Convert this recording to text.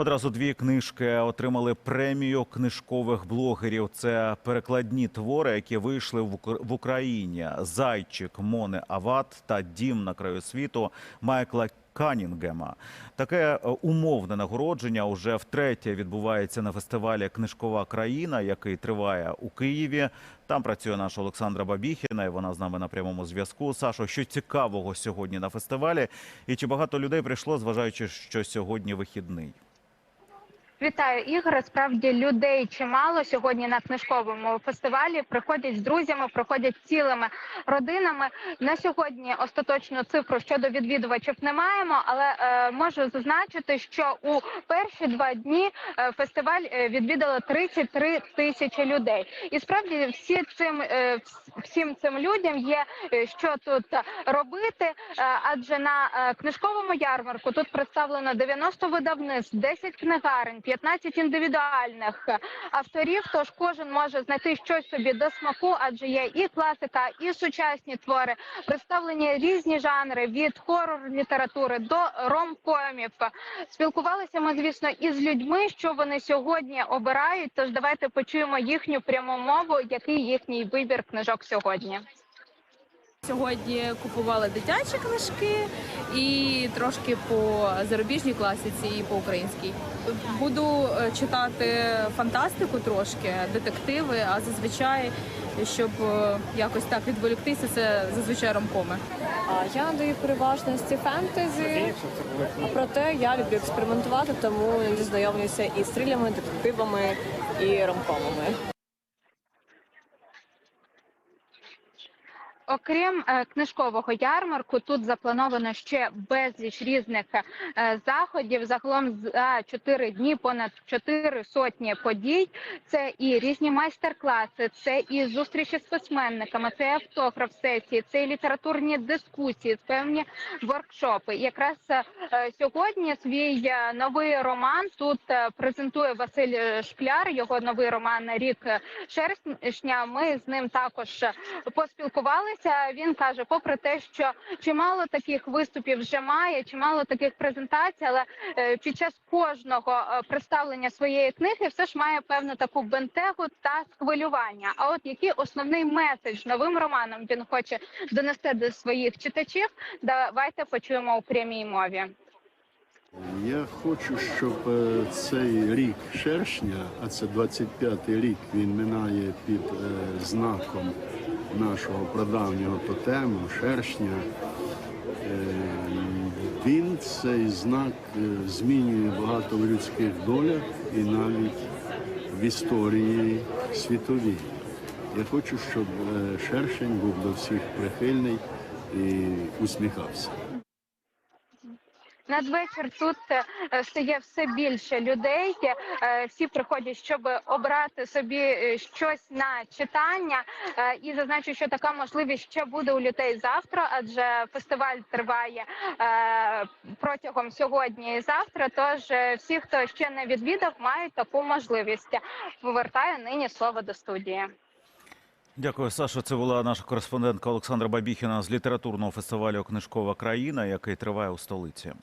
Одразу дві книжки отримали премію книжкових блогерів. Це перекладні твори, які вийшли в Ук- Україні. Зайчик Мони Ават та Дім на краю світу Майкла. Канінгема таке е, умовне нагородження уже втретє відбувається на фестивалі Книжкова країна, який триває у Києві. Там працює наша Олександра Бабіхіна, і вона з нами на прямому зв'язку. Сашо, що цікавого сьогодні на фестивалі, і чи багато людей прийшло, зважаючи, що сьогодні вихідний? Вітаю Ігоре. Справді людей чимало сьогодні на книжковому фестивалі. Приходять з друзями, приходять цілими родинами. На сьогодні остаточну цифру щодо відвідувачів не маємо, але е, можу зазначити, що у перші два дні е, фестиваль е, відвідало 33 тисячі людей. І справді всі цим е, всім цим людям є е, що тут робити, адже на книжковому ярмарку тут представлено 90 видавництв, 10 книгарень, 15 індивідуальних авторів. Тож кожен може знайти щось собі до смаку, адже є і класика, і сучасні твори, представлені різні жанри від хорор літератури до ромкомів. Спілкувалися ми, звісно, із людьми, що вони сьогодні обирають. Тож давайте почуємо їхню пряму мову, який їхній вибір книжок сьогодні. Сьогодні купували дитячі книжки і трошки по зарубіжній класиці і по українській. Буду е, читати фантастику трошки, детективи, а зазвичай, щоб е, якось так відволіктися, це зазвичай ромкоми. А я надаю переважності фентезі. Проте я люблю експериментувати, тому знайомлюся і з трилями, детективами, і ромкомами. Окрім е, книжкового ярмарку, тут заплановано ще безліч різних е, заходів. Загалом за чотири дні понад чотири сотні подій. Це і різні майстер-класи, це і зустрічі з письменниками, це автограф сесії, це і літературні дискусії, певні воркшопи. Якраз е, сьогодні свій новий роман тут презентує Василь Шкляр. Його новий роман Рік шершня. Ми з ним також поспілкувалися. Він каже, попри те, що чимало таких виступів вже має, чимало таких презентацій, але е, під час кожного е, представлення своєї книги все ж має певну таку бентегу та схвилювання. А от який основний меседж новим романом він хоче донести до своїх читачів? Давайте почуємо у прямій мові. Я хочу, щоб е, цей рік шершня, а це 25-й рік, він минає під знаком нашого прадавнього тотему шершня. Е, Він цей знак е, змінює багато в людських долях і навіть в історії світовій. Я хочу, щоб е, шершень був до всіх прихильний і усміхався. Надвечір тут е, стає все більше людей. Е, Всі приходять, щоб обрати собі е, щось на читання. І зазначу, що така можливість ще буде у людей завтра, адже фестиваль триває протягом сьогодні і завтра. Тож всі, хто ще не відвідав, мають таку можливість. Повертаю нині слово до студії. Дякую, Сашо. Це була наша кореспондентка Олександра Бабіхіна з літературного фестивалю Книжкова країна, який триває у столиці.